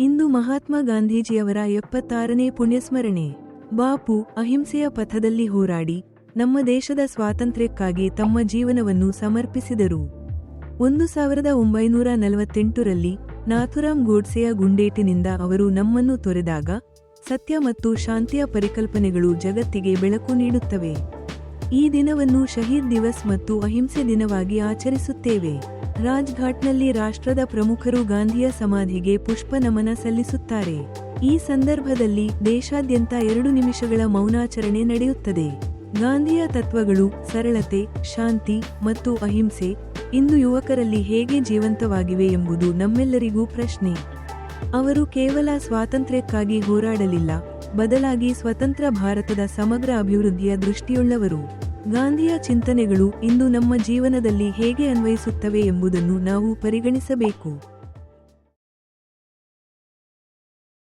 ಇಂದು ಮಹಾತ್ಮ ಗಾಂಧೀಜಿಯವರ ಎಪ್ಪತ್ತಾರನೇ ಪುಣ್ಯಸ್ಮರಣೆ. ಬಾಪು ಅಹಿಂಸೆಯ ಪಥದಲ್ಲಿ ಹೋರಾಡಿ ನಮ್ಮ ದೇಶದ ಸ್ವಾತಂತ್ರ್ಯಕ್ಕಾಗಿ ತಮ್ಮ ಜೀವನವನ್ನು ಸಮರ್ಪಿಸಿದರು. ಒಂದು ಸಾವಿರದ ಒಂಬೈನೂರ ನಲವತ್ತೆಂಟರಲ್ಲಿ ನಾಥುರಾಮ್ ಗೋಡ್ಸೆಯ ಗುಂಡೇಟಿನಿಂದ ಅವರು ನಮ್ಮನ್ನು ತೊರೆದಾಗ ಸತ್ಯ ಮತ್ತು ಶಾಂತಿಯ ಪರಿಕಲ್ಪನೆಗಳು ಜಗತ್ತಿಗೆ ಬೆಳಕು ನೀಡುತ್ತವೆ. ಈ ದಿನವನ್ನು ಶಹೀದ್ ದಿವಸ್ ಮತ್ತು ಅಹಿಂಸೆ ದಿನವಾಗಿ ಆಚರಿಸುತ್ತೇವೆ. ರಾಜ್ಘಾಟ್ನಲ್ಲಿ ರಾಷ್ಟ್ರದ ಪ್ರಮುಖರು ಗಾಂಧಿಯ ಸಮಾಧಿಗೆ ಪುಷ್ಪ ನಮನ ಸಲ್ಲಿಸುತ್ತಾರೆ. ಈ ಸಂದರ್ಭದಲ್ಲಿ ದೇಶಾದ್ಯಂತ ಎರಡು ನಿಮಿಷಗಳ ಮೌನಾಚರಣೆ ನಡೆಯುತ್ತದೆ. ಗಾಂಧಿಯ ತತ್ವಗಳು ಸರಳತೆ, ಶಾಂತಿ ಮತ್ತು ಅಹಿಂಸೆ ಇಂದು ಯುವಕರಲ್ಲಿ ಹೇಗೆ ಜೀವಂತವಾಗಿವೆ ಎಂಬುದು ನಮ್ಮೆಲ್ಲರಿಗೂ ಪ್ರಶ್ನೆ. ಅವರು ಕೇವಲ ಸ್ವಾತಂತ್ರ್ಯಕ್ಕಾಗಿ ಹೋರಾಡಲಿಲ್ಲ, ಬದಲಾಗಿ ಸ್ವತಂತ್ರ ಭಾರತದ ಸಮಗ್ರ ಅಭಿವೃದ್ಧಿಯ ದೃಷ್ಟಿಯುಳ್ಳವರು. ಗಾಂಧಿಯ ಚಿಂತನೆಗಳು ಇಂದು ನಮ್ಮ ಜೀವನದಲ್ಲಿ ಹೇಗೆ ಅನ್ವಯಿಸುತ್ತವೆ ಎಂಬುದನ್ನು ನಾವು ಪರಿಗಣಿಸಬೇಕು.